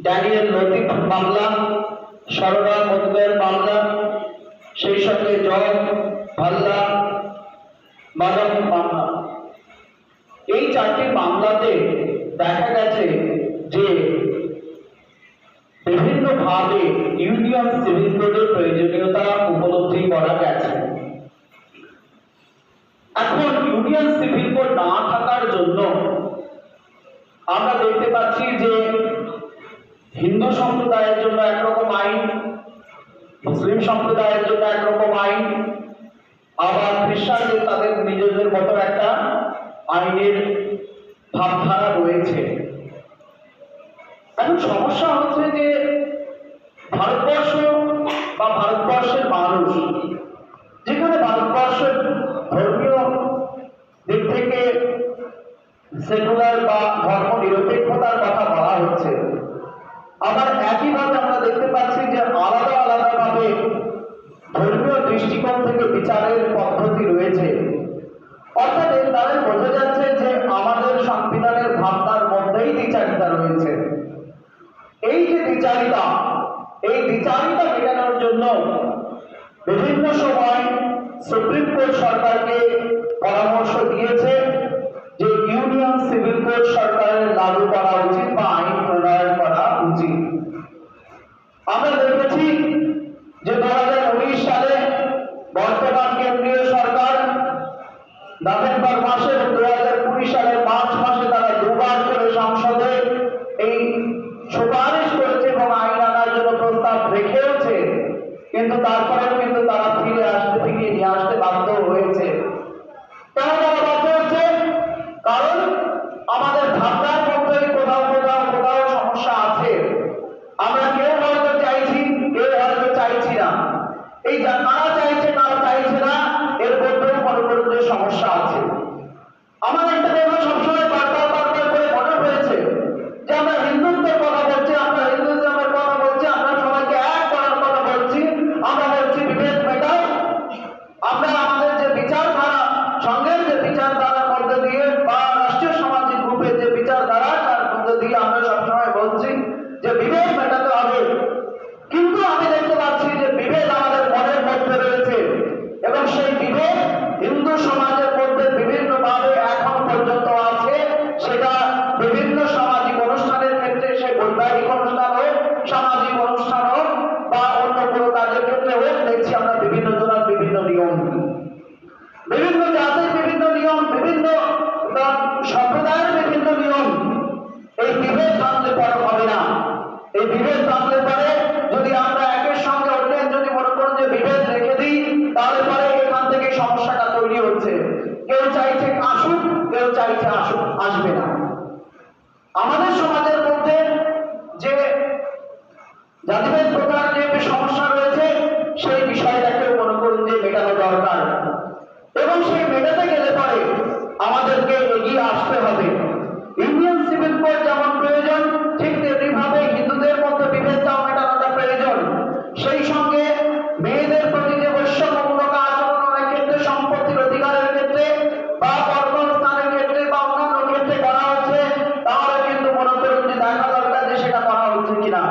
Daniel Latif মামলা সরবা মজুমের মামলা সেই সঙ্গে জগ ভাল্লা, মাদক মামলা এই চারটি মামলাতে দেখা গেছে যে বিভিন্নভাবে ইউনিয়ন সিভিল কোডের প্রয়োজনীয়তা উপলব্ধি করা গেছে এখন ইউনিয়ন সিভিল কোড না থাকার জন্য আমরা দেখতে পাচ্ছি যে হিন্দু সম্প্রদায়ের জন্য একরকম আইন, মুসলিম সম্প্রদায়ের জন্য একরকম আইন, আবার খ্রিস্টানদের তাদের নিজেদের মতো একটা আইনের ভাবধারা রয়েছে। এখন সমস্যা হচ্ছে যে ভারতবর্ষ বা ভারতবর্ষের মানুষ, যেখানে ভারতবর্ষের ধর্মীয় দিক থেকে সেকুলার বা ধর্ম নিরপেক্ষতার কথা বলা হচ্ছে আবার একইভাবে আমরা দেখতে পাচ্ছি যে আলাদা আলাদা ভাবে ধর্মীয় দৃষ্টিকোণ থেকে বিচারের পদ্ধতি রয়েছে। অর্থাৎ এর দ্বারা বোঝা যাচ্ছে যে আমাদের সংবিধানের ভাবনার মধ্যেই দ্বিচারিতা রয়েছে। এই যে দ্বিচারিতা এই দ্বিচারিতা মেটানোর জন্য বিভিন্ন সময় সুপ্রিম কোর্ট সরকারকে তারপরেও কিন্তু তারা বিভিন্ন জাতির বিভিন্ন নিয়ম, বিভিন্ন সম্প্রদায়ের বিভিন্ন নিয়ম। এই বিভেদ বাঁধলে পরে হবে না। এই বিভেদ বাঁধলে পরে যদি আমরা একের সঙ্গে অন্যের যদি মনে করেন যে বিভেদ রেখে দিই, তাহলে পরে এখান থেকে সমস্যাটা তৈরি হচ্ছে। কেউ চাইছে আসুক, কেউ চাইছে না